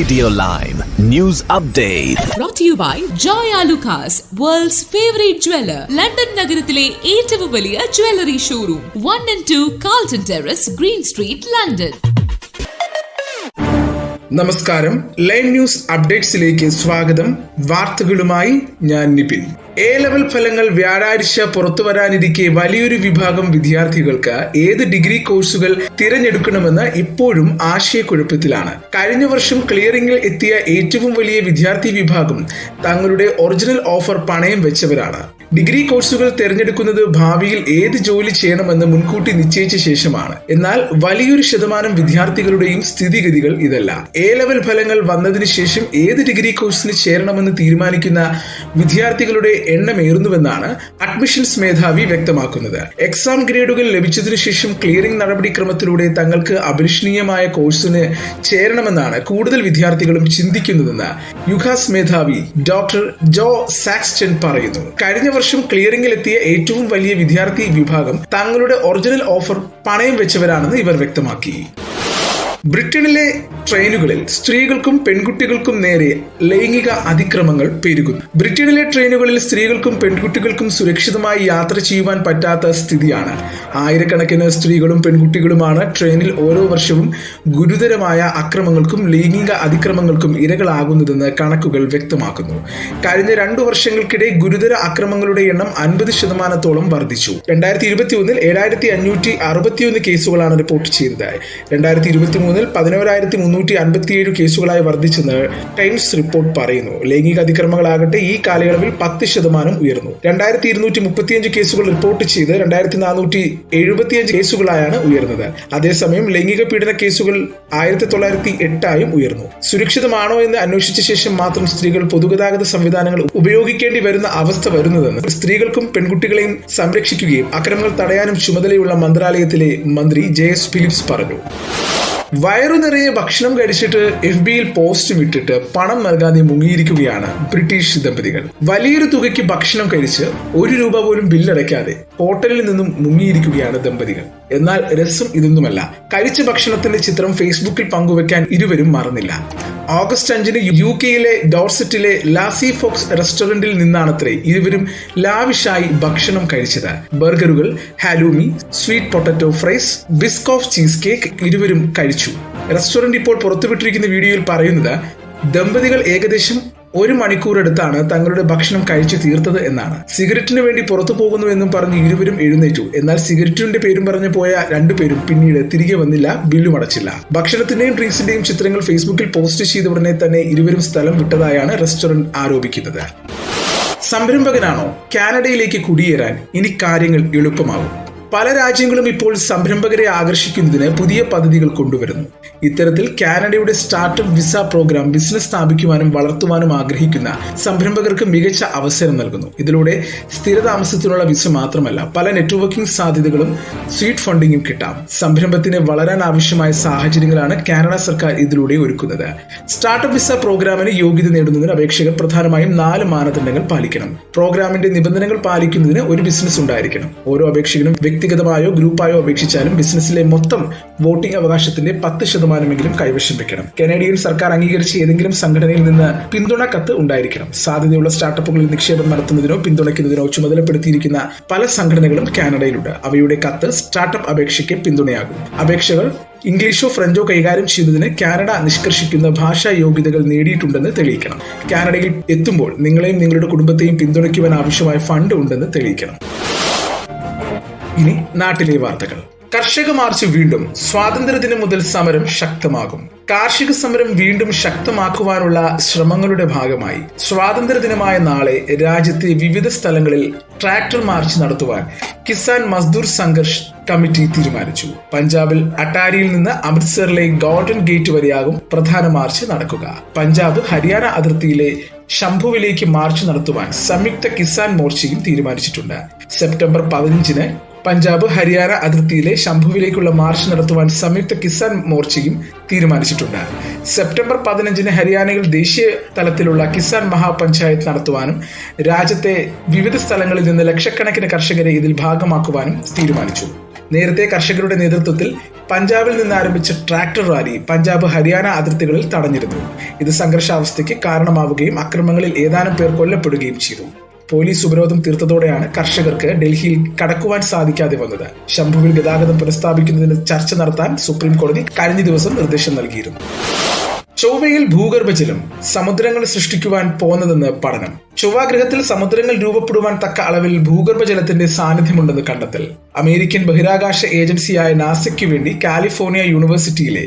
Lime News Update. brought to you by Joy Alucas, world's favorite jeweler. London നഗരത്തിലെ ഏറ്റവും വലിയ jewellery showroom one and two Carlton terrace green street London നമസ്കാരം. Line news അപ്ഡേറ്റ്സിലേക്ക് സ്വാഗതം. വാർത്തകളുമായി ഞാൻ Nipin. A level ഫലങ്ങൾ വ്യാഴാഴ്ച പുറത്തു വരാനിരിക്കെ വലിയൊരു വിഭാഗം വിദ്യാർത്ഥികൾക്ക് ഏത് ഡിഗ്രി കോഴ്സുകൾ തിരഞ്ഞെടുക്കണമെന്ന് ഇപ്പോഴും ആശയക്കുഴപ്പത്തിലാണ്. കഴിഞ്ഞ വർഷം ക്ലിയറിംഗിൽ എത്തിയ ഏറ്റവും വലിയ വിദ്യാർത്ഥി വിഭാഗം തങ്ങളുടെ ഒറിജിനൽ ഓഫർ പണയം വെച്ചവരാണ്. ഡിഗ്രി കോഴ്സുകൾ തിരഞ്ഞെടുക്കുന്നത് ഭാവിയിൽ ഏത് ജോലി ചെയ്യണമെന്ന് മുൻകൂട്ടി നിശ്ചയിച്ച ശേഷമാണ്. എന്നാൽ വലിയൊരു ശതമാനം വിദ്യാർത്ഥികളുടെയും സ്ഥിതിഗതികൾ ഇതല്ല. എ ലെവൽ ഫലങ്ങൾ വന്നതിന് ശേഷം ഏത് ഡിഗ്രി കോഴ്സിന് ചേരണമെന്ന് തീരുമാനിക്കുന്ന വിദ്യാർത്ഥികളുടെ എണ്ണമേറുന്നുവെന്നാണ് അഡ്മിഷൻസ് മേധാവി വ്യക്തമാക്കുന്നത്. എക്സാം ഗ്രേഡുകൾ ലഭിച്ചതിനു ശേഷം ക്ലിയറിംഗ് നടപടിക്രമത്തിലൂടെ തങ്ങൾക്ക് അഭിലഷണീയമായ കോഴ്സിന് ചേരണമെന്നാണ് കൂടുതൽ വിദ്യാർത്ഥികളും ചിന്തിക്കുന്നതെന്ന് യുഹാസ് മേധാവി ഡോക്ടർ ജോ സാക്സ്റ്റൺ പറയുന്നു. കഴിഞ്ഞ വർഷം ക്ലിയറിംഗിലെത്തിയ ഏറ്റവും വലിയ വിദ്യാർത്ഥി വിഭാഗം തങ്ങളുടെ ഒറിജിനൽ ഓഫർ പണയം വെച്ചവരാണെന്ന് ഇവർ വ്യക്തമാക്കി. ബ്രിട്ടനിലെ ട്രെയിനുകളിൽ സ്ത്രീകൾക്കും പെൺകുട്ടികൾക്കും നേരെ ലൈംഗിക അതിക്രമങ്ങൾ പെരുകുന്നു. ബ്രിട്ടനിലെ ട്രെയിനുകളിൽ സ്ത്രീകൾക്കും പെൺകുട്ടികൾക്കും സുരക്ഷിതമായി യാത്ര ചെയ്യുവാൻ പറ്റാത്ത സ്ഥിതിയാണ്. ആയിരക്കണക്കിന് സ്ത്രീകളും പെൺകുട്ടികളുമാണ് ട്രെയിനിൽ ഓരോ വർഷവും ഗുരുതരമായ അക്രമങ്ങൾക്കും ലൈംഗിക അതിക്രമങ്ങൾക്കും ഇരകളാകുന്നതെന്ന് കണക്കുകൾ വ്യക്തമാക്കുന്നു. കഴിഞ്ഞ രണ്ടു വർഷങ്ങൾക്കിടെ ഗുരുതര അക്രമങ്ങളുടെ എണ്ണം അൻപത് ശതമാനത്തോളം വർദ്ധിച്ചു. രണ്ടായിരത്തി ഇരുപത്തി ഒന്നിൽ ഏഴായിരത്തി അഞ്ഞൂറ്റി അറുപത്തിയൊന്ന് കേസുകളാണ് റിപ്പോർട്ട് ചെയ്തത്. രണ്ടായിരത്തി ഇരുപത്തി മൂന്നിൽ പതിനോരായിരത്തി മുന്നൂറ്റി അൻപത്തിയേഴ് കേസുകളായി വർദ്ധിച്ചെന്ന് ടൈംസ് റിപ്പോർട്ട് പറയുന്നു. ലൈംഗിക അതിക്രമങ്ങളാകട്ടെ ഈ കാലയളവിൽ പത്ത് ശതമാനം ഉയർന്നു. രണ്ടായിരത്തി ഇരുന്നൂറ്റി മുപ്പത്തിയഞ്ച് കേസുകൾ റിപ്പോർട്ട് ചെയ്ത് രണ്ടായിരത്തി നാനൂറ്റി എഴുപത്തിയഞ്ച് കേസുകളായാണ് ഉയർന്നത്. അതേസമയം ലൈംഗിക പീഡന കേസുകൾ ആയിരത്തി തൊള്ളായിരത്തി എട്ടായും ഉയർന്നു. സുരക്ഷിതമാണോ എന്ന് അന്വേഷിച്ച ശേഷം മാത്രം സ്ത്രീകൾ പൊതുഗതാഗത സംവിധാനങ്ങൾ ഉപയോഗിക്കേണ്ടി വരുന്ന അവസ്ഥ വരുന്നതെന്ന് സ്ത്രീകൾക്കും പെൺകുട്ടികളെയും സംരക്ഷിക്കുകയും അക്രമങ്ങൾ തടയാനും ചുമതലയുള്ള മന്ത്രാലയത്തിലെ മന്ത്രി ജെ എസ് ഫിലിപ്സ് പറഞ്ഞു. വയറു നിറയെ ഭക്ഷണം കഴിച്ചിട്ട് എഫ് ബിയിൽ പോസ്റ്റും ഇട്ടിട്ട് പണം നൽകാതെ മുങ്ങിയിരിക്കുകയാണ് ബ്രിട്ടീഷ് ദമ്പതികൾ. വലിയൊരു തുകയ്ക്ക് ഭക്ഷണം കഴിച്ച് ഒരു രൂപ പോലും ബില്ലടയ്ക്കാതെ ഹോട്ടലിൽ നിന്നും മുങ്ങിയിരിക്കുകയാണ് ദമ്പതികൾ. എന്നാൽ രസം ഇതൊന്നുമല്ല. കഴിച്ച ഭക്ഷണത്തിന്റെ ചിത്രം ഫേസ്ബുക്കിൽ പങ്കുവെക്കാൻ ഇരുവരും മറന്നില്ല. ഓഗസ്റ്റ് അഞ്ചിന് യു കെയിലെ ഡോർസെറ്റിലെ ലാസി ഫോക്സ് റെസ്റ്റോറന്റിൽ നിന്നാണത്രേ ഇരുവരും ലാവിഷായി ഭക്ഷണം കഴിച്ചത്. ബർഗറുകൾ halloumi sweet potato fries Biscoff cheesecake ഇരുവരും കഴിച്ചു. റെസ്റ്റോറന്റ് ഇപ്പോൾ പുറത്തുവിട്ടിരിക്കുന്ന വീഡിയോയിൽ പറയുന്നത് ദമ്പതികൾ ഏകദേശം ഒരു മണിക്കൂർ എടുത്താണ് തങ്ങളുടെ ഭക്ഷണം കഴിച്ചു തീർത്തത് എന്നാണ്. സിഗരറ്റിന് വേണ്ടി പുറത്തു പോകുന്നു എന്നും പറഞ്ഞ് ഇരുവരും എഴുന്നേറ്റു. എന്നാൽ സിഗരറ്റിന്റെ പേരും പറഞ്ഞു പോയ രണ്ടുപേരും പിന്നീട് തിരികെ വന്നില്ല ബില്ലും അടച്ചില്ല. ഭക്ഷണത്തിന്റെയും ഡ്രിങ്ക്സിന്റെയും ചിത്രങ്ങൾ ഫേസ്ബുക്കിൽ പോസ്റ്റ് ചെയ്ത ഉടനെ തന്നെ ഇരുവരും സ്ഥലം വിട്ടതായാണ് റെസ്റ്റോറന്റ് ആരോപിക്കുന്നത്. സംരംഭകനാണോ? കാനഡയിലേക്ക് കുടിയേറാൻ ഇനി കാര്യങ്ങൾ എളുപ്പമാകും പല രാജ്യങ്ങളും ഇപ്പോൾ സംരംഭകരെ ആകർഷിക്കുന്നതിന് പുതിയ പദ്ധതികൾ കൊണ്ടുവരുന്നു. ഇത്തരത്തിൽ കാനഡയുടെ സ്റ്റാർട്ടപ്പ് വിസ പ്രോഗ്രാം ബിസിനസ് സ്ഥാപിക്കുവാനും വളർത്തുവാനും ആഗ്രഹിക്കുന്ന സംരംഭകർക്ക് മികച്ച അവസരം നൽകുന്നു. ഇതിലൂടെ സ്ഥിരതാമസത്തിനുള്ള വിസ മാത്രമല്ല പല നെറ്റ്വർക്കിംഗ് സാധ്യതകളും സ്വീറ്റ് ഫണ്ടിങ്ങും കിട്ടാം. സംരംഭത്തിന് വളരാൻ ആവശ്യമായ സാഹചര്യങ്ങളാണ് കാനഡ സർക്കാർ ഇതിലൂടെ ഒരുക്കുന്നത്. സ്റ്റാർട്ടപ്പ് വിസ പ്രോഗ്രാമിന് യോഗ്യത നേടുന്നതിന് അപേക്ഷകർ പ്രധാനമായും നാല് മാനദണ്ഡങ്ങൾ പാലിക്കണം. പ്രോഗ്രാമിന്റെ നിബന്ധനകൾ പാലിക്കുന്നതിന് ഒരു ബിസിനസ് ഉണ്ടായിരിക്കണം. ഓരോ അപേക്ഷകനും വ്യക്തിഗതമായോ ഗ്രൂപ്പായോ അപേക്ഷിച്ചാലും ബിസിനസ്സിലെ മൊത്തം വോട്ടിംഗ് അവകാശത്തിന്റെ പത്ത് ശതമാനമെങ്കിലും കൈവശം വെക്കണം. കനേഡിയൻ സർക്കാർ അംഗീകരിച്ച ഏതെങ്കിലും സംഘടനയിൽ നിന്ന് പിന്തുണ കത്ത് ഉണ്ടായിരിക്കണം. സാധ്യതയുള്ള സ്റ്റാർട്ടപ്പുകളിൽ നിക്ഷേപം നടത്തുന്നതിനോ പിന്തുണയ്ക്കുന്നതിനോ ചുമതലപ്പെടുത്തിയിരിക്കുന്ന പല സംഘടനകളും കാനഡയിലുണ്ട്. അവയുടെ കത്ത് സ്റ്റാർട്ടപ്പ് അപേക്ഷയ്ക്ക് പിന്തുണയാകും. അപേക്ഷകൾ ഇംഗ്ലീഷോ ഫ്രഞ്ചോ കൈകാര്യം ചെയ്യുന്നതിന് കാനഡ നിഷ്കർഷിക്കുന്ന ഭാഷാ യോഗ്യതകൾ നേടിയിട്ടുണ്ടെന്ന് തെളിയിക്കണം. കാനഡയിൽ എത്തുമ്പോൾ നിങ്ങളെയും നിങ്ങളുടെ കുടുംബത്തെയും പിന്തുണയ്ക്കുവാൻ ആവശ്യമായ ഫണ്ട് ഉണ്ടെന്ന് തെളിയിക്കണം. ഇനി നാട്ടിലെ വാർത്തകൾ. കർഷക മാർച്ച് വീണ്ടും സ്വാതന്ത്ര്യദിനം മുതൽ സമരം ശക്തമാകും. കാർഷിക സമരം വീണ്ടും ശക്തമാക്കുവാനുള്ള ശ്രമങ്ങളുടെ ഭാഗമായി സ്വാതന്ത്ര്യദിനമായ നാളെ രാജ്യത്തെ വിവിധ സ്ഥലങ്ങളിൽ ട്രാക്ടർ മാർച്ച് നടത്തുവാൻ കിസാൻ മസ്ദൂർ സംഘർഷ് കമ്മിറ്റി തീരുമാനിച്ചു. പഞ്ചാബിൽ അട്ടാരിയിൽ നിന്ന് അമൃത്സറിലെ ഗോൾഡൻ ഗേറ്റ് വരെയാകും പ്രധാന മാർച്ച് നടക്കുക. പഞ്ചാബ് ഹരിയാന അതിർത്തിയിലെ ശംഭുവിലേക്ക് മാർച്ച് നടത്തുവാൻ സംയുക്ത കിസാൻ മോർച്ചയും തീരുമാനിച്ചിട്ടുണ്ട്. സെപ്റ്റംബർ പതിനഞ്ചിന് പഞ്ചാബ് ഹരിയാന അതിർത്തിയിലെ ശംഭുവിലേക്കുള്ള മാർച്ച് നടത്തുവാൻ സംയുക്ത കിസാൻ മോർച്ചയും തീരുമാനിച്ചിട്ടുണ്ട്. സെപ്റ്റംബർ പതിനഞ്ചിന് ഹരിയാനയിൽ ദേശീയ തലത്തിലുള്ള കിസാൻ മഹാപഞ്ചായത്ത് നടത്തുവാനും രാജ്യത്തെ വിവിധ സ്ഥലങ്ങളിൽ നിന്ന് ലക്ഷക്കണക്കിന് കർഷകരെ ഇതിൽ ഭാഗമാക്കുവാനും തീരുമാനിച്ചു. നേരത്തെ കർഷകരുടെ നേതൃത്വത്തിൽ പഞ്ചാബിൽ നിന്ന് ആരംഭിച്ച ട്രാക്ടർ റാലി പഞ്ചാബ് ഹരിയാന അതിർത്തികളിൽ തടഞ്ഞിരുന്നു. ഇത് സംഘർഷാവസ്ഥയ്ക്ക് കാരണമാവുകയും അക്രമങ്ങളിൽ ഏതാനും പേർ കൊല്ലപ്പെടുകയും ചെയ്തു. പോലീസ് ഉപരോധം തീർത്തതോടെയാണ് കർഷകർക്ക് ഡൽഹിയിൽ കടക്കുവാൻ സാധിക്കാതെ വന്നത്. ശംഭുവിൽ ഗതാഗതം പുനഃസ്ഥാപിക്കുന്നതിന് ചർച്ച നടത്താൻ സുപ്രീം കോടതി കഴിഞ്ഞ ദിവസം നിർദ്ദേശം നൽകിയിരുന്നു. ചൊവ്വയിൽ ഭൂഗർഭജലം സമുദ്രങ്ങൾ സൃഷ്ടിക്കുവാൻ പോന്നതെന്ന് പഠനം. ചൊവ്വാഗ്രഹത്തിൽ സമുദ്രങ്ങൾ രൂപപ്പെടുവാൻ തക്ക അളവിൽ ഭൂഗർഭജലത്തിന്റെ സാന്നിധ്യമുണ്ടെന്ന് കണ്ടെത്തൽ. അമേരിക്കൻ ബഹിരാകാശ ഏജൻസിയായ നാസയ്ക്കു വേണ്ടി കാലിഫോർണിയ യൂണിവേഴ്സിറ്റിയിലെ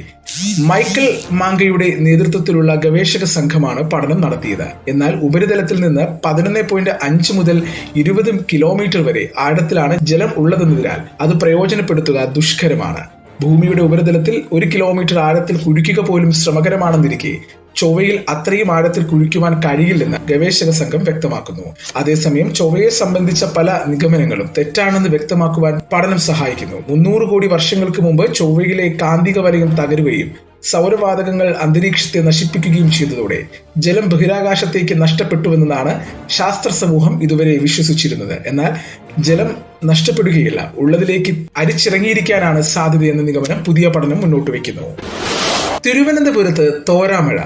മൈക്കിൾ മാങ്കയുടെ നേതൃത്വത്തിലുള്ള ഗവേഷക സംഘമാണ് പഠനം നടത്തിയത്. എന്നാൽ ഉപരിതലത്തിൽ നിന്ന് പതിനൊന്ന് പോയിന്റ് അഞ്ച് മുതൽ ഇരുപത് കിലോമീറ്റർ വരെ ആഴത്തിലാണ് ജലം ഉള്ളതെന്നതിനാൽ അത് പ്രയോജനപ്പെടുത്തുക ദുഷ്കരമാണ്. ഭൂമിയുടെ ഉപരിതലത്തിൽ ഒരു കിലോമീറ്റർ ആഴത്തിൽ കുഴിക്കുക പോലും ശ്രമകരമാണെന്നിരിക്കെ ചൊവ്വയിൽ അത്രയും ആഴത്തിൽ കുഴിക്കുവാൻ കഴിയില്ലെന്ന് ഗവേഷക സംഘം വ്യക്തമാക്കുന്നു. അതേസമയം ചൊവ്വയെ സംബന്ധിച്ച പല നിഗമനങ്ങളും തെറ്റാണെന്ന് വ്യക്തമാക്കുവാൻ പഠനം സഹായിക്കുന്നു. മുന്നൂറ് കോടി വർഷങ്ങൾക്ക് മുമ്പ് ചൊവ്വയിലെ കാന്തിക വലയം തകരുകയും സൗരവാതകങ്ങൾ അന്തരീക്ഷത്തെ നശിപ്പിക്കുകയും ചെയ്തതോടെ ജലം ബഹിരാകാശത്തേക്ക് നഷ്ടപ്പെട്ടുവെന്നാണ് ശാസ്ത്ര സമൂഹം ഇതുവരെ വിശ്വസിച്ചിരുന്നത്. എന്നാൽ ജലം നഷ്ടപ്പെടുകയില്ല. ഉള്ളതിലേക്ക് അരിച്ചിറങ്ങിയിരിക്കാനാണ് സാധ്യതയെന്ന നിഗമനം പുതിയ പഠനം മുന്നോട്ട് വയ്ക്കുന്നു. തിരുവനന്തപുരത്ത് തോരാമഴ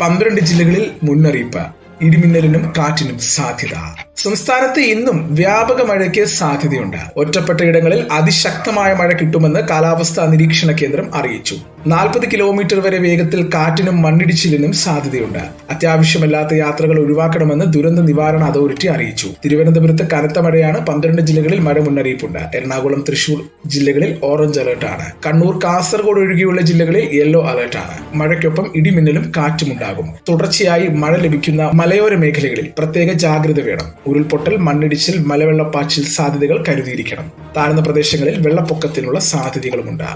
പന്ത്രണ്ട് ജില്ലകളിൽ മുന്നറിയിപ്പ് ഇടിമിന്നലിനും കാറ്റിനും സാധ്യത. സംസ്ഥാനത്ത് ഇന്നും വ്യാപക മഴയ്ക്ക് സാധ്യതയുണ്ട്. ഒറ്റപ്പെട്ട ഇടങ്ങളിൽ അതിശക്തമായ മഴ കിട്ടുമെന്ന് കാലാവസ്ഥാ നിരീക്ഷണ കേന്ദ്രം അറിയിച്ചു. നാൽപ്പത് കിലോമീറ്റർ വരെ വേഗത്തിൽ കാറ്റിനും മണ്ണിടിച്ചിലിനും സാധ്യതയുണ്ട്. അത്യാവശ്യമല്ലാത്ത യാത്രകൾ ഒഴിവാക്കണമെന്ന് ദുരന്ത നിവാരണ അതോറിറ്റി അറിയിച്ചു. തിരുവനന്തപുരത്ത് കനത്ത മഴയാണ്. പന്ത്രണ്ട് ജില്ലകളിൽ മഴ മുന്നറിയിപ്പുണ്ട്. എറണാകുളം തൃശൂർ ജില്ലകളിൽ ഓറഞ്ച് അലർട്ടാണ് കണ്ണൂർ കാസർഗോഡ് ഒഴികെയുള്ള ജില്ലകളിൽ യെല്ലോ അലർട്ടാണ് മഴയ്ക്കൊപ്പം ഇടിമിന്നലും കാറ്റുമുണ്ടാകും. തുടർച്ചയായി മഴ ലഭിക്കുന്ന മലയോര മേഖലകളിൽ പ്രത്യേക ജാഗ്രത വേണം. ഉരുൾപൊട്ടൽ മണ്ണിടിച്ചിൽ മലവെള്ളപ്പാച്ചിൽ സാധ്യതകൾ കരുതിയിരിക്കണം. താഴ്ന്ന പ്രദേശങ്ങളിൽ വെള്ളപ്പൊക്കത്തിനുള്ള സാധ്യതകളുമുണ്ട്.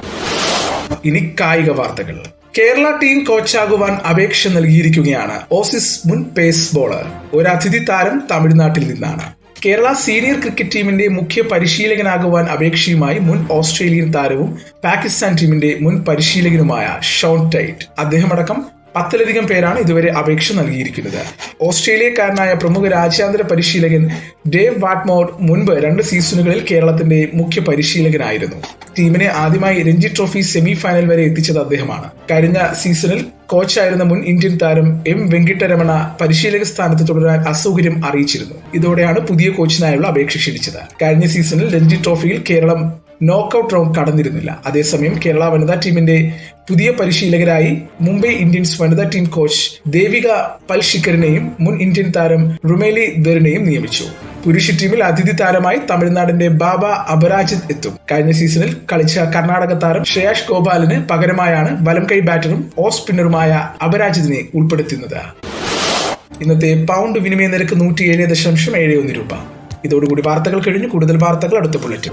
ഇനി കായിക വാർത്തകൾ. കേരള ടീം കോച്ചാകുവാൻ അപേക്ഷ നൽകിയിരിക്കുകയാണ് ഓസിസ് മുൻ പേസ് ബോളർ ഒരു അതിഥി താരം തമിഴ്നാട്ടിൽ നിന്നാണ്. കേരള സീനിയർ ക്രിക്കറ്റ് ടീമിന്റെ മുഖ്യ പരിശീലകനാകുവാൻ അപേക്ഷയുമായി മുൻ ഓസ്ട്രേലിയൻ താരവും പാകിസ്ഥാൻ ടീമിന്റെ മുൻ പരിശീലകനുമായ ഷോൺ ടൈറ്റ്. അദ്ദേഹമടക്കം പത്തിലധികം പേരാണ് ഇതുവരെ അപേക്ഷ നൽകിയിരിക്കുന്നത്. ഓസ്ട്രേലിയക്കാരനായ പ്രമുഖ രാജ്യാന്തര പരിശീലകൻ ഡേവ് വാട്ട്മോർ മുൻപ് രണ്ട് സീസണുകളിൽ കേരളത്തിന്റെ മുഖ്യ പരിശീലകനായിരുന്നു. ടീമിനെ ആദ്യമായി രഞ്ജി ട്രോഫി സെമി ഫൈനൽ വരെ എത്തിച്ചത് അദ്ദേഹമാണ്. കഴിഞ്ഞ സീസണിൽ കോച്ചായിരുന്ന മുൻ ഇന്ത്യൻ താരം എം വെങ്കിട്ടരമണ പരിശീലക സ്ഥാനത്ത് തുടരാൻ അസൗകര്യം അറിയിച്ചിരുന്നു. ഇതോടെയാണ് പുതിയ കോച്ചിനായുള്ള അപേക്ഷ ക്ഷണിച്ചത്. കഴിഞ്ഞ സീസണിൽ രഞ്ജി ട്രോഫിയിൽ കേരളം നോക്കൌട്ട് റൗണ്ട് കടന്നിരുന്നില്ല. അതേസമയം കേരള വനിതാ ടീമിന്റെ പുതിയ പരിശീലകരായി മുംബൈ ഇന്ത്യൻസ് വനിതാ ടീം കോച്ച് ദേവിക പൽഷിക്കറിനെയും മുൻ ഇന്ത്യൻ താരം റുമേലി ദറിനെയും നിയമിച്ചു. പുരുഷ ടീമിൽ അതിഥി താരമായി തമിഴ്നാടിന്റെ ബാബ അപരാജിത് എത്തും. കഴിഞ്ഞ സീസണിൽ കളിച്ച കർണാടക താരം ശ്രേയാഷ് ഗോപാലിന് പകരമായാണ് വലം കൈ ബാറ്ററും ഓഫ് സ്പിന്നറുമായ അപരാജിതിനെ ഉൾപ്പെടുത്തുന്നത്. ഇന്നത്തെ പൗണ്ട് വിനിമയ നിരക്ക് നൂറ്റിയേഴ് ദശാംശം ഏഴ് ഒന്ന് രൂപ. ഇതോടുകൂടി വാർത്തകൾ കഴിഞ്ഞു. കൂടുതൽ വാർത്തകൾ അടുത്ത ബുള്ളറ്റിൻ.